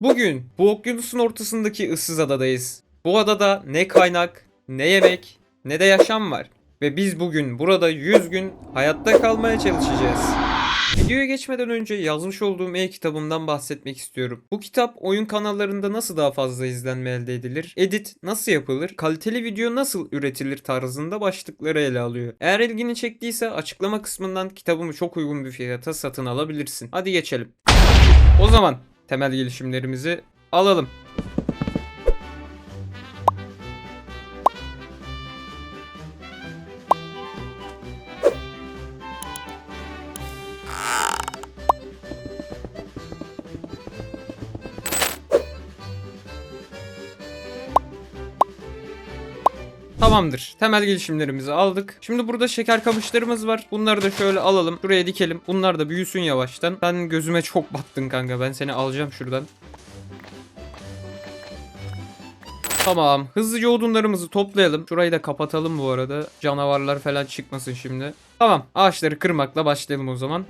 Bugün bu okyanusun ortasındaki ıssız adadayız. Bu adada ne kaynak, ne yemek, ne de yaşam var. Ve biz bugün burada 100 gün hayatta kalmaya çalışacağız. Videoya geçmeden önce yazmış olduğum e-kitabımdan bahsetmek istiyorum. Bu kitap oyun kanallarında nasıl daha fazla izlenme elde edilir, edit nasıl yapılır, kaliteli video nasıl üretilir tarzında başlıkları ele alıyor. Eğer ilgini çektiyse açıklama kısmından kitabımı çok uygun bir fiyata satın alabilirsin. Hadi geçelim. O zaman temel gelişimlerimizi alalım. Tamamdır. Temel gelişimlerimizi aldık. Şimdi burada şeker kamışlarımız var. Bunları da şöyle alalım. Şuraya dikelim. Bunlar da büyüsün yavaştan. Sen gözüme çok battın kanka. Ben seni alacağım şuradan. Tamam. Hızlıca odunlarımızı toplayalım. Şurayı da kapatalım bu arada. Canavarlar falan çıkmasın şimdi. Tamam. Ağaçları kırmakla başlayalım o zaman.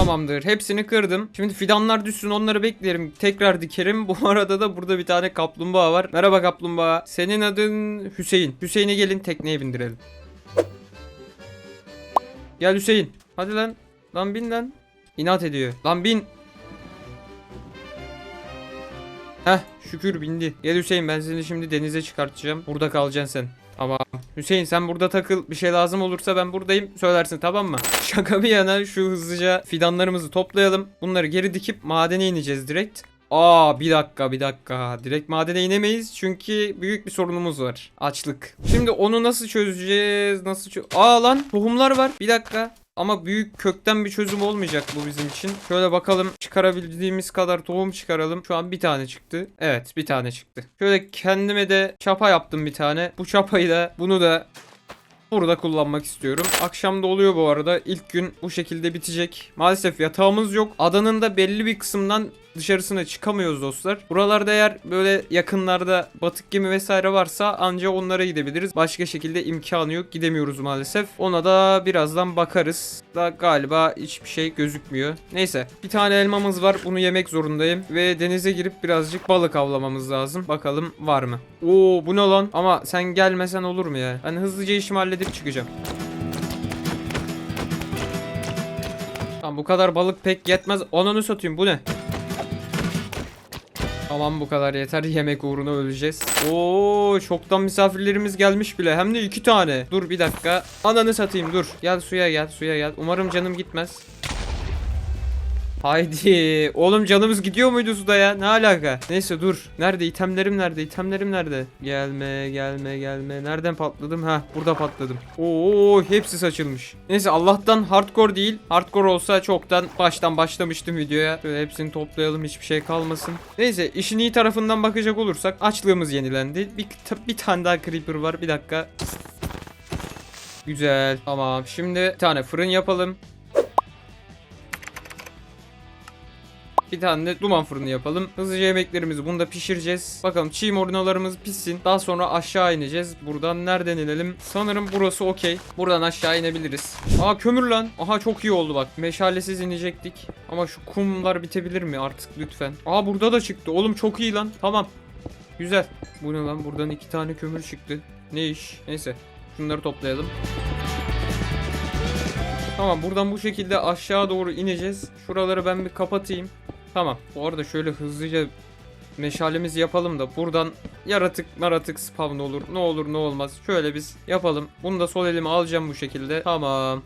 Tamamdır. Hepsini kırdım. Şimdi fidanlar düşsün onları beklerim. Tekrar dikerim. Bu arada da burada bir tane kaplumbağa var. Merhaba kaplumbağa. Senin adın Hüseyin. Hüseyin'e gelin tekneye bindirelim. Gel Hüseyin. Hadi lan. Lan bin lan. İnat ediyor. Lan bin. Heh şükür bindi. Gel Hüseyin ben seni şimdi denize çıkartacağım. Burada kalacaksın sen. Tamam. Hüseyin sen burada takıl. Bir şey lazım olursa ben buradayım. Söylersin tamam mı? Şaka bir yana şu hızlıca fidanlarımızı toplayalım. Bunları geri dikip madene ineceğiz direkt. Aa bir dakika bir dakika. Direkt madene inemeyiz çünkü büyük bir sorunumuz var. Açlık. Şimdi onu nasıl çözeceğiz? Nasıl çö Aa lan tohumlar var. Bir dakika. Ama büyük kökten bir çözüm olmayacak bu bizim için. Şöyle bakalım çıkarabildiğimiz kadar tohum çıkaralım. Şu an bir tane çıktı. Evet bir tane çıktı. Şöyle kendime de çapa yaptım bir tane. Bu çapayı da bunu da burada kullanmak istiyorum. Akşam da oluyor bu arada. İlk gün bu şekilde bitecek. Maalesef yatağımız yok. Adanın da belli bir kısımdan dışarısına çıkamıyoruz dostlar. Buralarda eğer böyle yakınlarda batık gemi vesaire varsa anca onlara gidebiliriz. Başka şekilde imkanı yok. Gidemiyoruz maalesef. Ona da birazdan bakarız. Da galiba hiçbir şey gözükmüyor. Neyse. Bir tane elmamız var. Bunu yemek zorundayım. Ve denize girip birazcık balık avlamamız lazım. Bakalım var mı? Oo bu ne lan? Ama sen gelmesen olur mu ya? Ben hızlıca işimi halledip çıkacağım. Tamam bu kadar balık pek yetmez. Ananı satayım bu ne? Tamam bu kadar yeter. Yemek uğruna öleceğiz. Oo çoktan misafirlerimiz gelmiş bile. Hem de iki tane. Dur bir dakika. Ananı satayım dur. Gel suya gel suya gel. Umarım canım gitmez. Haydi. Oğlum canımız gidiyor muydu suda ya? Ne alaka? Neyse dur. Nerede? İtemlerim nerede? İtemlerim nerede? Gelme gelme gelme. Nereden patladım? Ha burada patladım. Oo hepsi saçılmış. Neyse Allah'tan hardcore değil. Hardcore olsa çoktan baştan başlamıştım videoya. Böyle hepsini toplayalım hiçbir şey kalmasın. Neyse işin iyi tarafından bakacak olursak açlığımız yenilendi. Bir, bir tane daha creeper var. Bir dakika. Güzel. Tamam. Şimdi bir tane fırın yapalım. Bir tane de duman fırını yapalım. Hızlıca yemeklerimizi bunda pişireceğiz. Bakalım çiğ morinalarımız pişsin. Daha sonra aşağı ineceğiz. Buradan nereden inelim? Sanırım burası okey. Buradan aşağı inebiliriz. Aa kömür lan. Aha çok iyi oldu bak. Meşalesiz inecektik. Ama şu kumlar bitebilir mi artık lütfen? Aa burada da çıktı. Oğlum çok iyi lan. Tamam. Güzel. Bu ne lan? Buradan iki tane kömür çıktı. Ne iş? Neyse. Şunları toplayalım. Tamam buradan bu şekilde aşağı doğru ineceğiz. Şuraları ben bir kapatayım. Tamam. Bu arada şöyle hızlıca meşalemizi yapalım da buradan yaratık maratık spawn olur. Ne olur ne olmaz. Şöyle biz yapalım. Bunu da sol elime alacağım bu şekilde. Tamam.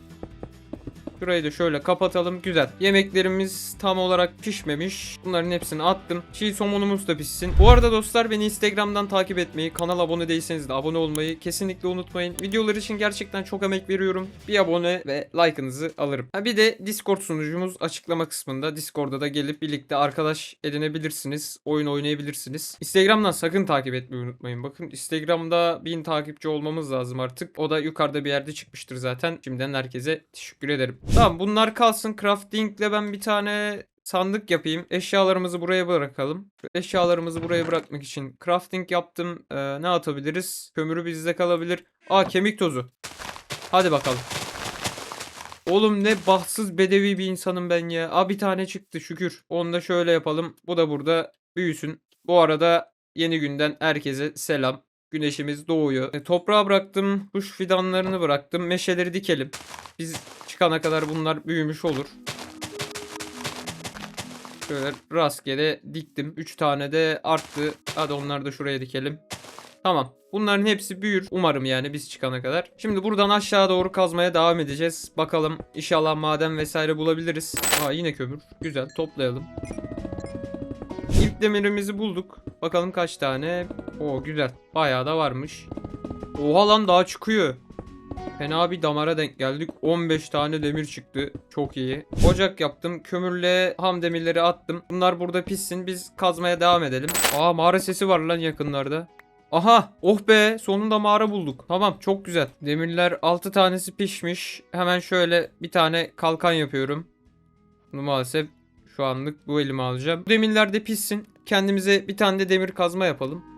Şurayı da şöyle kapatalım. Güzel. Yemeklerimiz tam olarak pişmemiş. Bunların hepsini attım. Çiğ somonumuz da pişsin. Bu arada dostlar beni Instagram'dan takip etmeyi, kanala abone değilseniz de abone olmayı kesinlikle unutmayın. Videolar için gerçekten çok emek veriyorum. Bir abone ve like'ınızı alırım. Ha bir de Discord sunucumuz açıklama kısmında. Discord'da da gelip birlikte arkadaş edinebilirsiniz. Oyun oynayabilirsiniz. Instagram'dan sakın takip etmeyi unutmayın. Bakın Instagram'da 1000 takipçi olmamız lazım artık. O da yukarıda bir yerde çıkmıştır zaten. Şimdiden herkese teşekkür ederim. Tamam bunlar kalsın. Crafting'le ben bir tane sandık yapayım. Eşyalarımızı buraya bırakalım. Eşyalarımızı buraya bırakmak için crafting yaptım. Ee, ne atabiliriz? Kömürü bizde kalabilir. Aa kemik tozu. Hadi bakalım. Oğlum ne bahtsız bedevi bir insanım ben ya. Aa bir tane çıktı şükür. Onu da şöyle yapalım. Bu da burada büyüsün. Bu arada yeni günden herkese selam. Güneşimiz doğuyor. E, toprağa bıraktım. Kuş fidanlarını bıraktım. Meşeleri dikelim. Biz çıkana kadar bunlar büyümüş olur. Şöyle rastgele diktim. 3 tane de arttı. Hadi onları da şuraya dikelim. Tamam. Bunların hepsi büyür. Umarım yani biz çıkana kadar. Şimdi buradan aşağı doğru kazmaya devam edeceğiz. Bakalım inşallah maden vesaire bulabiliriz. Aa yine kömür. Güzel toplayalım. İlk demirimizi bulduk. Bakalım kaç tane. Oo güzel. Bayağı da varmış. Oha lan daha çıkıyor. Fena bir damara denk geldik. 15 tane demir çıktı. Çok iyi. Ocak yaptım. Kömürle ham demirleri attım. Bunlar burada pişsin. Biz kazmaya devam edelim. Aa mağara sesi var lan yakınlarda. Aha oh be sonunda mağara bulduk. Tamam çok güzel. Demirler 6 tanesi pişmiş. Hemen şöyle bir tane kalkan yapıyorum. Bunu maalesef şu anlık bu elime alacağım. Bu demirler de pişsin. Kendimize bir tane de demir kazma yapalım.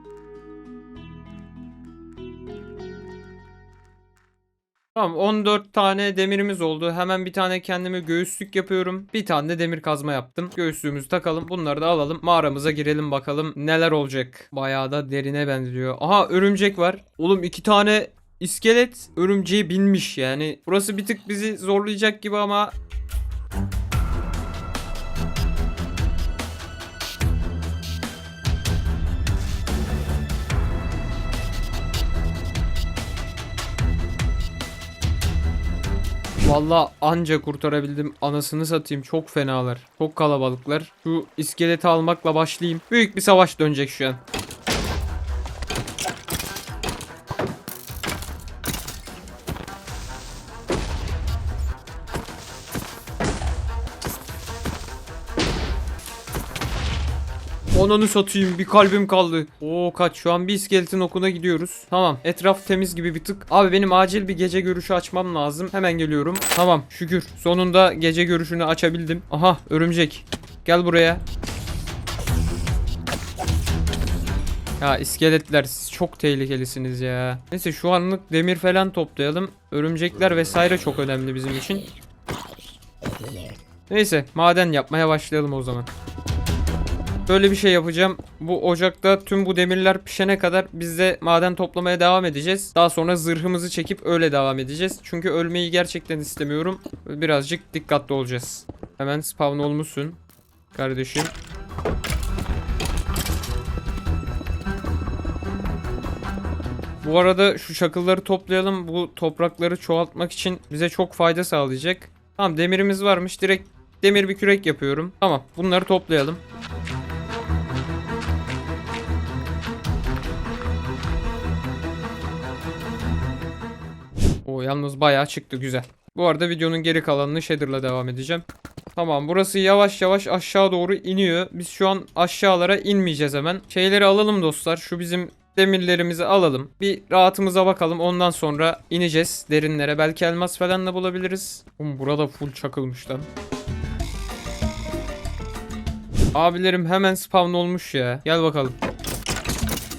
Tamam 14 tane demirimiz oldu. Hemen bir tane kendime göğüslük yapıyorum. Bir tane de demir kazma yaptım. Göğüslüğümüzü takalım. Bunları da alalım. Mağaramıza girelim bakalım neler olacak. Bayağı da derine benziyor. Aha örümcek var. Oğlum iki tane iskelet örümceğe binmiş yani. Burası bir tık bizi zorlayacak gibi ama Valla anca kurtarabildim. Anasını satayım. Çok fenalar. Çok kalabalıklar. Şu iskeleti almakla başlayayım. Büyük bir savaş dönecek şu an. Onunu satayım bir kalbim kaldı. Oo kaç şu an bir iskeletin okuna gidiyoruz. Tamam etraf temiz gibi bir tık. Abi benim acil bir gece görüşü açmam lazım. Hemen geliyorum. Tamam şükür sonunda gece görüşünü açabildim. Aha örümcek. Gel buraya. Ya iskeletler siz çok tehlikelisiniz ya. Neyse şu anlık demir falan toplayalım. Örümcekler vesaire çok önemli bizim için. Neyse maden yapmaya başlayalım o zaman. Böyle bir şey yapacağım. Bu ocakta tüm bu demirler pişene kadar biz de maden toplamaya devam edeceğiz. Daha sonra zırhımızı çekip öyle devam edeceğiz. Çünkü ölmeyi gerçekten istemiyorum. Birazcık dikkatli olacağız. Hemen spawn olmuşsun. Kardeşim. Bu arada şu çakılları toplayalım. Bu toprakları çoğaltmak için bize çok fayda sağlayacak. Tamam demirimiz varmış. Direkt demir bir kürek yapıyorum. Tamam bunları toplayalım. Yalnız bayağı çıktı güzel. Bu arada videonun geri kalanını shader'la devam edeceğim. Tamam burası yavaş yavaş aşağı doğru iniyor. Biz şu an aşağılara inmeyeceğiz hemen. Şeyleri alalım dostlar. Şu bizim demirlerimizi alalım. Bir rahatımıza bakalım. Ondan sonra ineceğiz derinlere. Belki elmas falan da bulabiliriz. Oğlum burada full çakılmış lan. Abilerim hemen spawn olmuş ya. Gel bakalım.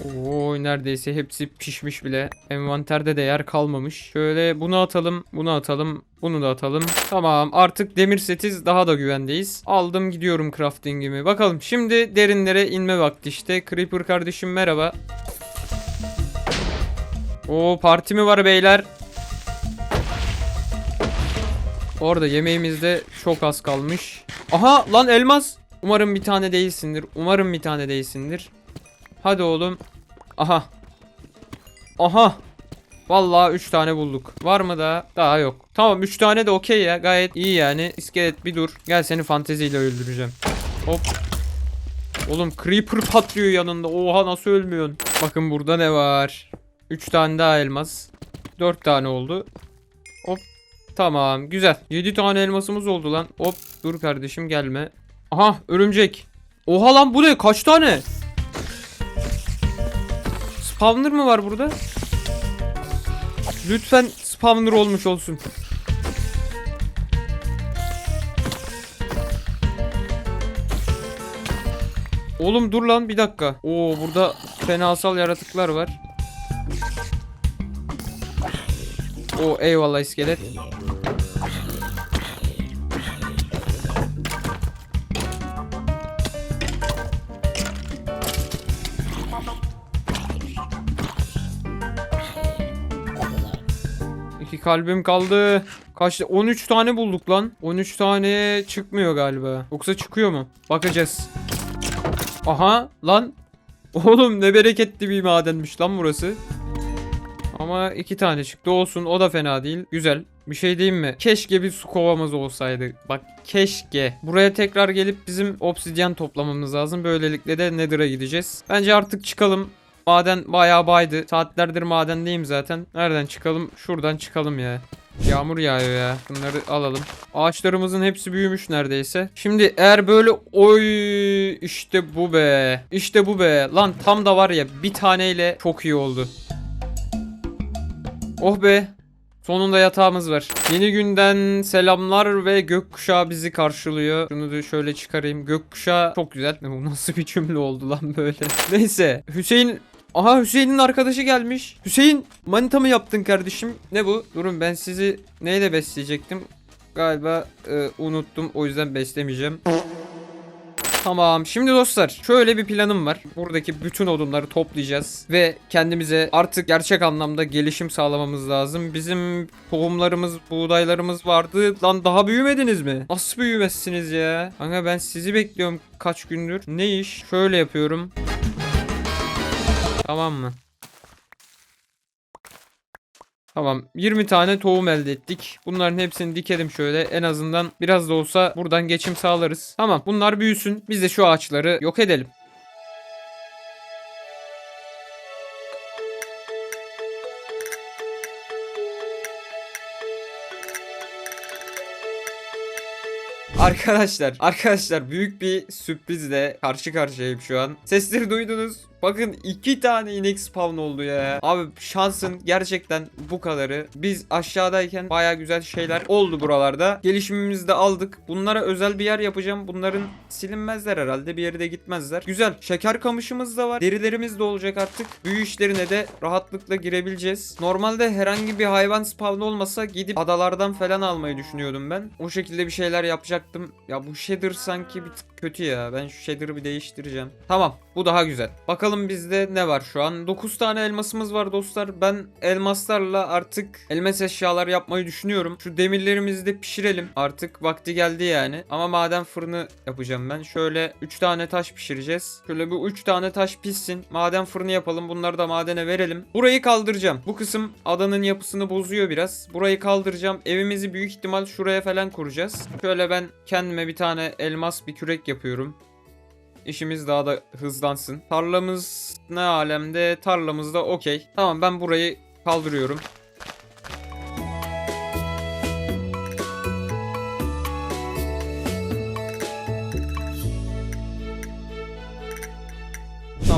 Oo neredeyse hepsi pişmiş bile. Envanterde de yer kalmamış. Şöyle bunu atalım, bunu atalım, bunu da atalım. Tamam artık demir setiz daha da güvendeyiz. Aldım gidiyorum craftingimi. Bakalım şimdi derinlere inme vakti işte. Creeper kardeşim merhaba. O parti mi var beyler? Orada yemeğimizde çok az kalmış. Aha lan elmas. Umarım bir tane değilsindir. Umarım bir tane değilsindir. Hadi oğlum. Aha. Aha. Vallahi 3 tane bulduk. Var mı daha? Daha yok. Tamam 3 tane de okey ya. Gayet iyi yani. İskelet bir dur. Gel seni fanteziyle öldüreceğim. Hop. Oğlum creeper patlıyor yanında. Oha nasıl ölmüyorsun? Bakın burada ne var? 3 tane daha elmas. 4 tane oldu. Hop. Tamam güzel. 7 tane elmasımız oldu lan. Hop. Dur kardeşim gelme. Aha örümcek. Oha lan bu ne? Kaç tane? Spawner mı var burada? Lütfen spawner olmuş olsun. Oğlum dur lan bir dakika. Oo burada fenasal yaratıklar var. O eyvallah iskelet. Kalbim kaldı. Kaç 13 tane bulduk lan. 13 tane çıkmıyor galiba. Yoksa çıkıyor mu? Bakacağız. Aha lan. Oğlum ne bereketli bir madenmiş lan burası. Ama iki tane çıktı olsun o da fena değil. Güzel. Bir şey diyeyim mi? Keşke bir su kovamız olsaydı. Bak keşke. Buraya tekrar gelip bizim obsidyen toplamamız lazım. Böylelikle de Nether'a gideceğiz. Bence artık çıkalım. Maden bayağı baydı. Saatlerdir madendeyim zaten. Nereden çıkalım? Şuradan çıkalım ya. Yağmur yağıyor ya. Bunları alalım. Ağaçlarımızın hepsi büyümüş neredeyse. Şimdi eğer böyle oy işte bu be. İşte bu be. Lan tam da var ya bir taneyle çok iyi oldu. Oh be. Sonunda yatağımız var. Yeni günden selamlar ve gökkuşağı bizi karşılıyor. Şunu da şöyle çıkarayım. Gökkuşağı çok güzel. Bu nasıl bir cümle oldu lan böyle. Neyse. Hüseyin Aha Hüseyin'in arkadaşı gelmiş. Hüseyin manita mı yaptın kardeşim? Ne bu? Durun ben sizi neyle besleyecektim? Galiba e, unuttum. O yüzden beslemeyeceğim. Tamam şimdi dostlar şöyle bir planım var. Buradaki bütün odunları toplayacağız ve kendimize artık gerçek anlamda gelişim sağlamamız lazım. Bizim tohumlarımız, buğdaylarımız vardı. Lan daha büyümediniz mi? Nasıl büyümezsiniz ya? Kanka ben sizi bekliyorum kaç gündür. Ne iş? Şöyle yapıyorum. Tamam mı? Tamam 20 tane tohum elde ettik. Bunların hepsini dikelim şöyle. En azından biraz da olsa buradan geçim sağlarız. Tamam bunlar büyüsün. Biz de şu ağaçları yok edelim. Arkadaşlar, arkadaşlar büyük bir sürprizle karşı karşıyayım şu an. Sesleri duydunuz. Bakın iki tane inek spawn oldu ya. Abi şansın gerçekten bu kadarı. Biz aşağıdayken baya güzel şeyler oldu buralarda. Gelişimimizi de aldık. Bunlara özel bir yer yapacağım. Bunların silinmezler herhalde. Bir yere de gitmezler. Güzel. Şeker kamışımız da var. Derilerimiz de olacak artık. Büyü işlerine de rahatlıkla girebileceğiz. Normalde herhangi bir hayvan spawn olmasa gidip adalardan falan almayı düşünüyordum ben. O şekilde bir şeyler yapacaktım. Ya bu shader sanki bir tık kötü ya. Ben şu shader'ı bir değiştireceğim. Tamam. Bu daha güzel. Bakalım bizde ne var şu an? 9 tane elmasımız var dostlar. Ben elmaslarla artık elmas eşyalar yapmayı düşünüyorum. Şu demirlerimizi de pişirelim. Artık vakti geldi yani. Ama maden fırını yapacağım ben. Şöyle 3 tane taş pişireceğiz. Şöyle bu 3 tane taş pişsin. Maden fırını yapalım. Bunları da madene verelim. Burayı kaldıracağım. Bu kısım adanın yapısını bozuyor biraz. Burayı kaldıracağım. Evimizi büyük ihtimal şuraya falan kuracağız. Şöyle ben kendime bir tane elmas bir kürek yapıyorum. İşimiz daha da hızlansın. Tarlamız ne alemde? Tarlamız da okey. Tamam ben burayı kaldırıyorum.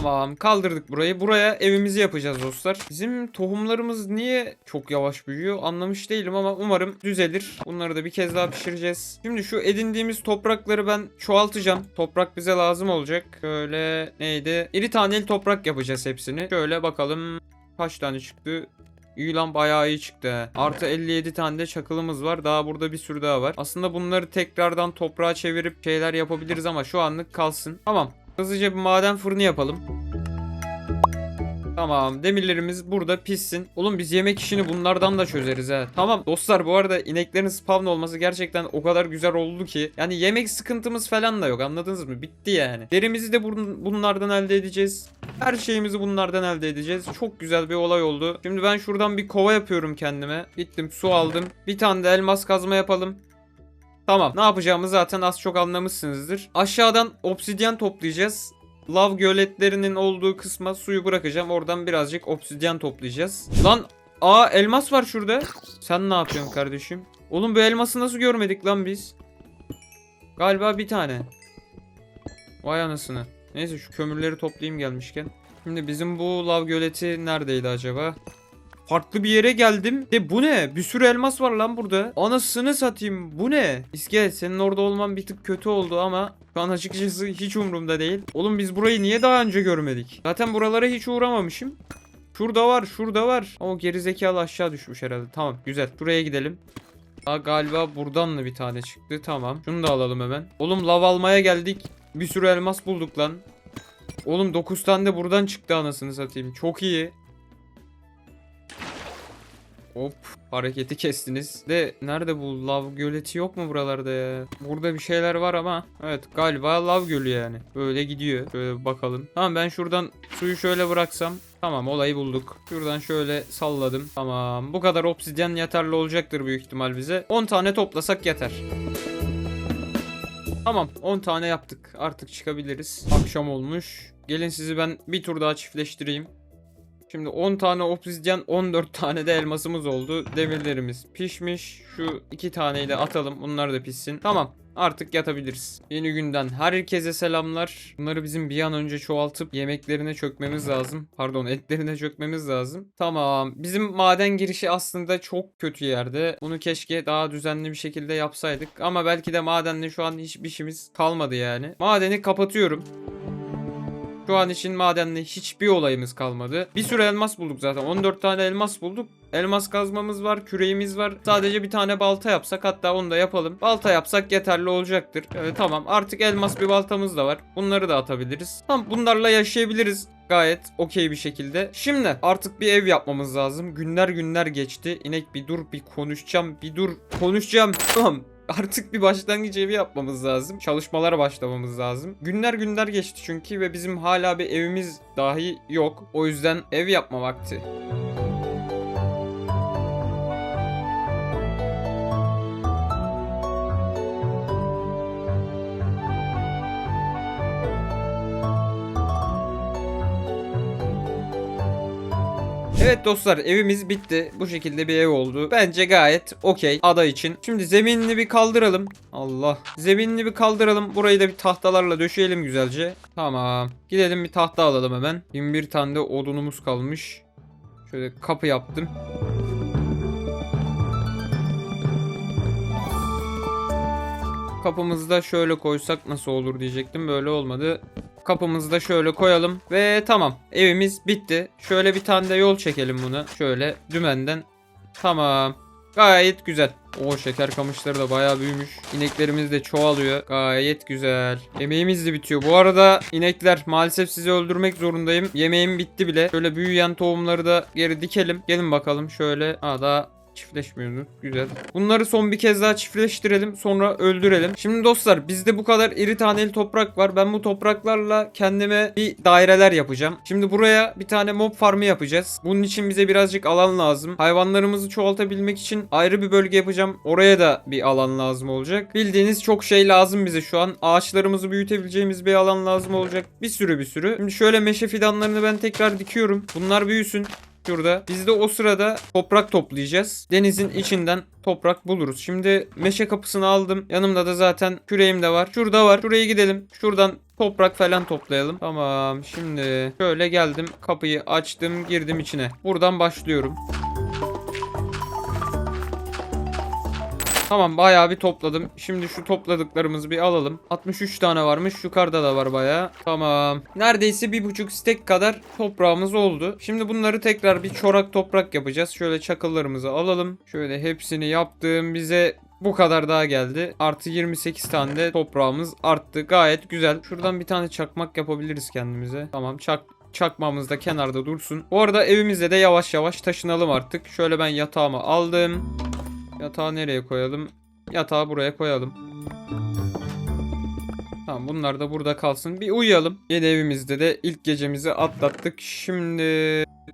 Tamam kaldırdık burayı. Buraya evimizi yapacağız dostlar. Bizim tohumlarımız niye çok yavaş büyüyor anlamış değilim ama umarım düzelir. Bunları da bir kez daha pişireceğiz. Şimdi şu edindiğimiz toprakları ben çoğaltacağım. Toprak bize lazım olacak. Şöyle neydi? İri taneli toprak yapacağız hepsini. Şöyle bakalım kaç tane çıktı. İyi lan bayağı iyi çıktı. Artı 57 tane de çakılımız var. Daha burada bir sürü daha var. Aslında bunları tekrardan toprağa çevirip şeyler yapabiliriz ama şu anlık kalsın. Tamam. Hızlıca bir maden fırını yapalım. Tamam demirlerimiz burada pişsin. Oğlum biz yemek işini bunlardan da çözeriz ha. Tamam dostlar bu arada ineklerin spawn olması gerçekten o kadar güzel oldu ki. Yani yemek sıkıntımız falan da yok anladınız mı? Bitti yani. Derimizi de bun- bunlardan elde edeceğiz. Her şeyimizi bunlardan elde edeceğiz. Çok güzel bir olay oldu. Şimdi ben şuradan bir kova yapıyorum kendime. Gittim su aldım. Bir tane de elmas kazma yapalım. Tamam. Ne yapacağımı zaten az çok anlamışsınızdır. Aşağıdan obsidyen toplayacağız. Lav göletlerinin olduğu kısma suyu bırakacağım. Oradan birazcık obsidyen toplayacağız. Lan aa elmas var şurada. Sen ne yapıyorsun kardeşim? Oğlum bu elması nasıl görmedik lan biz? Galiba bir tane. Vay anasını. Neyse şu kömürleri toplayayım gelmişken. Şimdi bizim bu lav göleti neredeydi acaba? Farklı bir yere geldim. De bu ne? Bir sürü elmas var lan burada. Anasını satayım. Bu ne? İskelet senin orada olman bir tık kötü oldu ama şu an açıkçası hiç umurumda değil. Oğlum biz burayı niye daha önce görmedik? Zaten buralara hiç uğramamışım. Şurada var, şurada var. O gerizekalı aşağı düşmüş herhalde. Tamam, güzel. Buraya gidelim. Aa, galiba buradan da bir tane çıktı. Tamam. Şunu da alalım hemen. Oğlum lav almaya geldik. Bir sürü elmas bulduk lan. Oğlum 9 tane de buradan çıktı anasını satayım. Çok iyi. Hop hareketi kestiniz. De nerede bu lav göleti yok mu buralarda ya? Burada bir şeyler var ama evet galiba lav gölü yani. Böyle gidiyor. Şöyle bakalım. Tamam ben şuradan suyu şöyle bıraksam Tamam olayı bulduk. Şuradan şöyle salladım. Tamam bu kadar obsidyen yeterli olacaktır büyük ihtimal bize. 10 tane toplasak yeter. Tamam 10 tane yaptık. Artık çıkabiliriz. Akşam olmuş. Gelin sizi ben bir tur daha çiftleştireyim. Şimdi 10 tane obsidyen 14 tane de elmasımız oldu. Demirlerimiz pişmiş. Şu iki taneyi de atalım. Bunlar da pişsin. Tamam. Artık yatabiliriz. Yeni günden herkese selamlar. Bunları bizim bir an önce çoğaltıp yemeklerine çökmemiz lazım. Pardon etlerine çökmemiz lazım. Tamam. Bizim maden girişi aslında çok kötü yerde. Bunu keşke daha düzenli bir şekilde yapsaydık. Ama belki de madenle şu an hiçbir işimiz kalmadı yani. Madeni kapatıyorum. Şu an için madenle hiçbir olayımız kalmadı. Bir sürü elmas bulduk zaten. 14 tane elmas bulduk. Elmas kazmamız var, küreğimiz var. Sadece bir tane balta yapsak hatta onu da yapalım. Balta yapsak yeterli olacaktır. Evet, tamam artık elmas bir baltamız da var. Bunları da atabiliriz. Tamam bunlarla yaşayabiliriz gayet okey bir şekilde. Şimdi artık bir ev yapmamız lazım. Günler günler geçti. İnek bir dur bir konuşacağım. Bir dur konuşacağım. Tamam. Artık bir başlangıç evi yapmamız lazım. Çalışmalara başlamamız lazım. Günler günler geçti çünkü ve bizim hala bir evimiz dahi yok. O yüzden ev yapma vakti. Evet dostlar evimiz bitti. Bu şekilde bir ev oldu. Bence gayet okey ada için. Şimdi zeminini bir kaldıralım. Allah. Zeminini bir kaldıralım. Burayı da bir tahtalarla döşeyelim güzelce. Tamam. Gidelim bir tahta alalım hemen. 21 tane de odunumuz kalmış. Şöyle kapı yaptım. Kapımızı da şöyle koysak nasıl olur diyecektim. Böyle olmadı. Kapımızı da şöyle koyalım. Ve tamam. Evimiz bitti. Şöyle bir tane de yol çekelim buna. Şöyle dümenden. Tamam. Gayet güzel. O şeker kamışları da bayağı büyümüş. İneklerimiz de çoğalıyor. Gayet güzel. Yemeğimiz de bitiyor. Bu arada inekler maalesef sizi öldürmek zorundayım. Yemeğim bitti bile. Şöyle büyüyen tohumları da geri dikelim. Gelin bakalım şöyle. Aa daha Çiftleşmiyordu. Güzel. Bunları son bir kez daha çiftleştirelim. Sonra öldürelim. Şimdi dostlar bizde bu kadar iri taneli toprak var. Ben bu topraklarla kendime bir daireler yapacağım. Şimdi buraya bir tane mob farmı yapacağız. Bunun için bize birazcık alan lazım. Hayvanlarımızı çoğaltabilmek için ayrı bir bölge yapacağım. Oraya da bir alan lazım olacak. Bildiğiniz çok şey lazım bize şu an. Ağaçlarımızı büyütebileceğimiz bir alan lazım olacak. Bir sürü bir sürü. Şimdi şöyle meşe fidanlarını ben tekrar dikiyorum. Bunlar büyüsün. Şurada. Biz de o sırada toprak toplayacağız. Denizin içinden toprak buluruz. Şimdi meşe kapısını aldım. Yanımda da zaten küreğim de var. Şurada var. Şuraya gidelim. Şuradan toprak falan toplayalım. Tamam. Şimdi şöyle geldim. Kapıyı açtım. Girdim içine. Buradan başlıyorum. Tamam bayağı bir topladım. Şimdi şu topladıklarımızı bir alalım. 63 tane varmış. Yukarıda da var bayağı. Tamam. Neredeyse bir buçuk stek kadar toprağımız oldu. Şimdi bunları tekrar bir çorak toprak yapacağız. Şöyle çakıllarımızı alalım. Şöyle hepsini yaptım. Bize bu kadar daha geldi. Artı 28 tane de toprağımız arttı. Gayet güzel. Şuradan bir tane çakmak yapabiliriz kendimize. Tamam çak çakmamız da kenarda dursun. Bu arada evimizde de yavaş yavaş taşınalım artık. Şöyle ben yatağımı aldım. Yatağı nereye koyalım? Yatağı buraya koyalım. Tamam bunlar da burada kalsın. Bir uyuyalım. Yeni evimizde de ilk gecemizi atlattık. Şimdi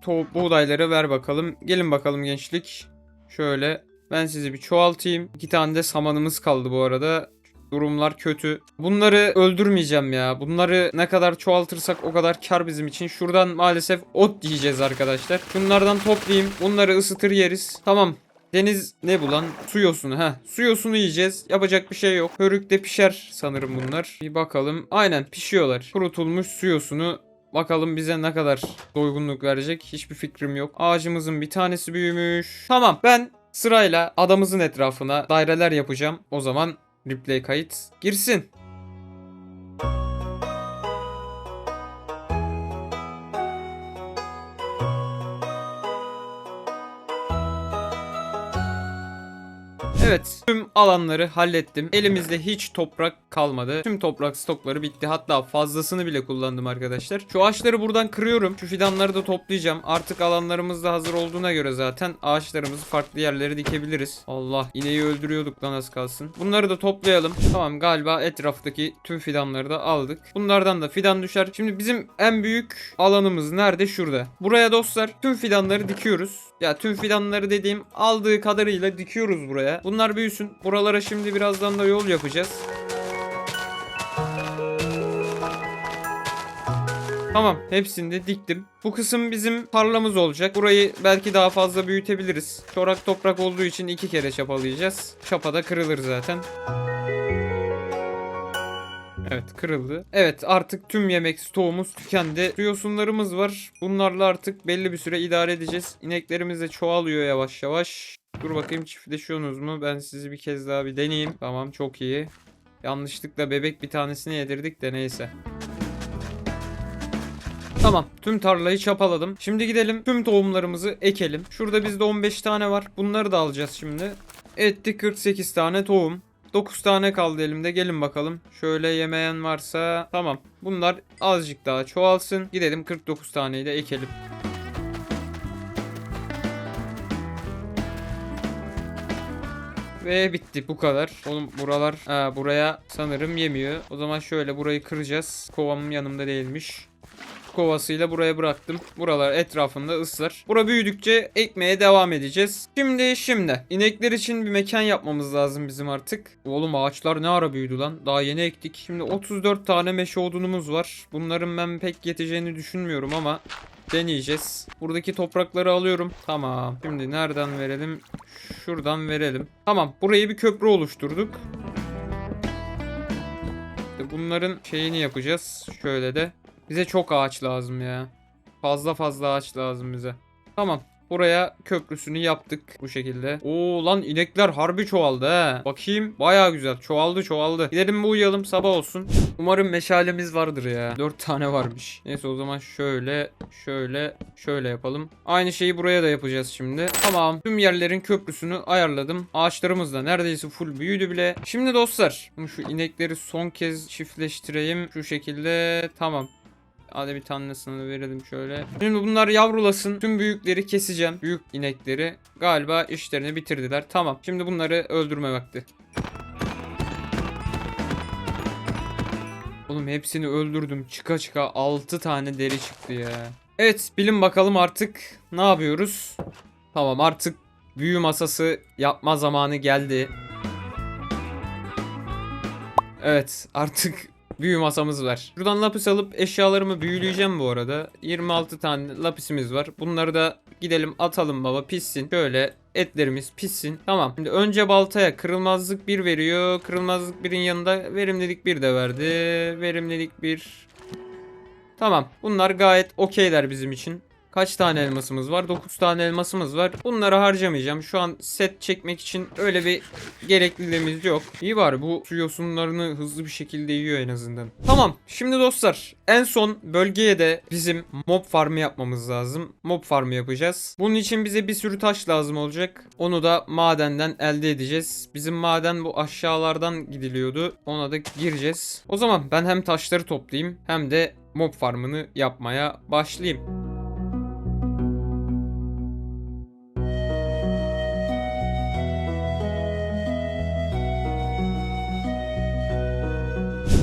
buğdayları ver bakalım. Gelin bakalım gençlik. Şöyle ben sizi bir çoğaltayım. İki tane de samanımız kaldı bu arada. Durumlar kötü. Bunları öldürmeyeceğim ya. Bunları ne kadar çoğaltırsak o kadar kar bizim için. Şuradan maalesef ot yiyeceğiz arkadaşlar. Şunlardan toplayayım. Bunları ısıtır yeriz. Tamam. Deniz ne bu lan? Su yosunu. ha. Su yosunu yiyeceğiz. Yapacak bir şey yok. Hörükte pişer sanırım bunlar. Bir bakalım. Aynen pişiyorlar. Kurutulmuş su yosunu Bakalım bize ne kadar doygunluk verecek hiçbir fikrim yok. Ağacımızın bir tanesi büyümüş. Tamam ben sırayla adamızın etrafına daireler yapacağım. O zaman replay kayıt girsin. Evet tüm alanları hallettim. Elimizde hiç toprak kalmadı. Tüm toprak stokları bitti. Hatta fazlasını bile kullandım arkadaşlar. Şu ağaçları buradan kırıyorum. Şu fidanları da toplayacağım. Artık alanlarımız da hazır olduğuna göre zaten ağaçlarımızı farklı yerlere dikebiliriz. Allah ineği öldürüyorduk lan az kalsın. Bunları da toplayalım. Tamam galiba etraftaki tüm fidanları da aldık. Bunlardan da fidan düşer. Şimdi bizim en büyük alanımız nerede? Şurada. Buraya dostlar tüm fidanları dikiyoruz. Ya tüm fidanları dediğim aldığı kadarıyla dikiyoruz buraya. Bunlar büyüsün. Buralara şimdi birazdan da yol yapacağız. Tamam hepsini de diktim. Bu kısım bizim tarlamız olacak. Burayı belki daha fazla büyütebiliriz. Çorak toprak olduğu için iki kere çapalayacağız. Çapada kırılır zaten. Evet kırıldı. Evet artık tüm yemek stoğumuz tükendi. Su yosunlarımız var. Bunlarla artık belli bir süre idare edeceğiz. İneklerimiz de çoğalıyor yavaş yavaş. Dur bakayım çiftleşiyorsunuz mu? Ben sizi bir kez daha bir deneyeyim. Tamam çok iyi. Yanlışlıkla bebek bir tanesini yedirdik de neyse. Tamam tüm tarlayı çapaladım. Şimdi gidelim tüm tohumlarımızı ekelim. Şurada bizde 15 tane var. Bunları da alacağız şimdi. Ettik 48 tane tohum. 9 tane kaldı elimde. Gelin bakalım. Şöyle yemeyen varsa tamam. Bunlar azıcık daha çoğalsın. Gidelim 49 taneyi de ekelim. Ve bitti bu kadar. Oğlum buralar ha, buraya sanırım yemiyor. O zaman şöyle burayı kıracağız. Kovamın yanımda değilmiş kovasıyla buraya bıraktım. Buralar etrafında ıslar. Bura büyüdükçe ekmeye devam edeceğiz. Şimdi şimdi. İnekler için bir mekan yapmamız lazım bizim artık. Oğlum ağaçlar ne ara büyüdü lan? Daha yeni ektik. Şimdi 34 tane meşe odunumuz var. Bunların ben pek yeteceğini düşünmüyorum ama deneyeceğiz. Buradaki toprakları alıyorum. Tamam. Şimdi nereden verelim? Şuradan verelim. Tamam. Burayı bir köprü oluşturduk. Bunların şeyini yapacağız. Şöyle de. Bize çok ağaç lazım ya. Fazla fazla ağaç lazım bize. Tamam. Buraya köprüsünü yaptık bu şekilde. Oo lan inekler harbi çoğaldı he. Bakayım baya güzel çoğaldı çoğaldı. Gidelim mi uyuyalım sabah olsun. Umarım meşalemiz vardır ya. 4 tane varmış. Neyse o zaman şöyle şöyle şöyle yapalım. Aynı şeyi buraya da yapacağız şimdi. Tamam tüm yerlerin köprüsünü ayarladım. Ağaçlarımız da neredeyse full büyüdü bile. Şimdi dostlar şu inekleri son kez çiftleştireyim. Şu şekilde tamam. Hadi bir tanesini verelim şöyle. Şimdi bunlar yavrulasın. Tüm büyükleri keseceğim. Büyük inekleri. Galiba işlerini bitirdiler. Tamam. Şimdi bunları öldürme vakti. Oğlum hepsini öldürdüm. Çıka çıka 6 tane deri çıktı ya. Evet bilin bakalım artık ne yapıyoruz? Tamam artık büyü masası yapma zamanı geldi. Evet artık büyü masamız var. Şuradan lapis alıp eşyalarımı büyüleyeceğim bu arada. 26 tane lapisimiz var. Bunları da gidelim atalım baba pişsin. Şöyle etlerimiz pişsin. Tamam. Şimdi önce baltaya kırılmazlık 1 veriyor. Kırılmazlık 1'in yanında verimlilik 1 de verdi. Verimlilik 1. Tamam. Bunlar gayet okeyler bizim için. Kaç tane elmasımız var? 9 tane elmasımız var. Bunları harcamayacağım. Şu an set çekmek için öyle bir gerekliliğimiz yok. İyi var bu su yosunlarını hızlı bir şekilde yiyor en azından. Tamam. Şimdi dostlar en son bölgeye de bizim mob farmı yapmamız lazım. Mob farmı yapacağız. Bunun için bize bir sürü taş lazım olacak. Onu da madenden elde edeceğiz. Bizim maden bu aşağılardan gidiliyordu. Ona da gireceğiz. O zaman ben hem taşları toplayayım hem de mob farmını yapmaya başlayayım.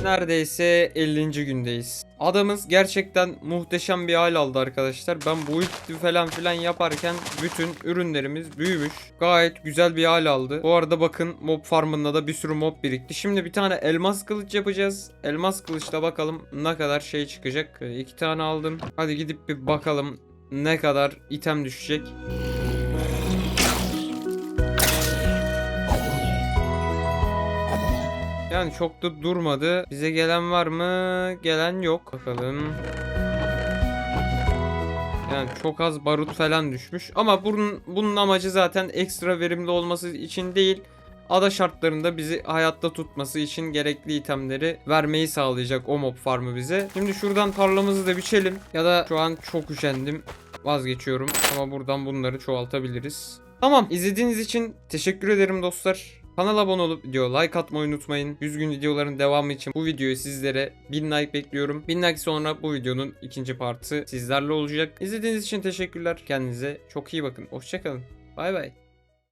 Neredeyse 50. gündeyiz. Adamız gerçekten muhteşem bir hal aldı arkadaşlar. Ben bu ulti falan filan yaparken bütün ürünlerimiz büyümüş. Gayet güzel bir hal aldı. Bu arada bakın mob farmında da bir sürü mob birikti. Şimdi bir tane elmas kılıç yapacağız. Elmas kılıçla bakalım ne kadar şey çıkacak. Ee, İki tane aldım. Hadi gidip bir bakalım ne kadar item düşecek. Yani çok da durmadı. Bize gelen var mı? Gelen yok. Bakalım. Yani çok az barut falan düşmüş. Ama bunun, bunun amacı zaten ekstra verimli olması için değil. Ada şartlarında bizi hayatta tutması için gerekli itemleri vermeyi sağlayacak o mob farmı bize. Şimdi şuradan tarlamızı da biçelim. Ya da şu an çok üşendim. Vazgeçiyorum. Ama buradan bunları çoğaltabiliriz. Tamam izlediğiniz için teşekkür ederim dostlar. Kanala abone olup video like atmayı unutmayın. 100 gün videoların devamı için bu videoyu sizlere 1000 like bekliyorum. 1000 like sonra bu videonun ikinci partı sizlerle olacak. İzlediğiniz için teşekkürler. Kendinize çok iyi bakın. Hoşçakalın. Bay bay.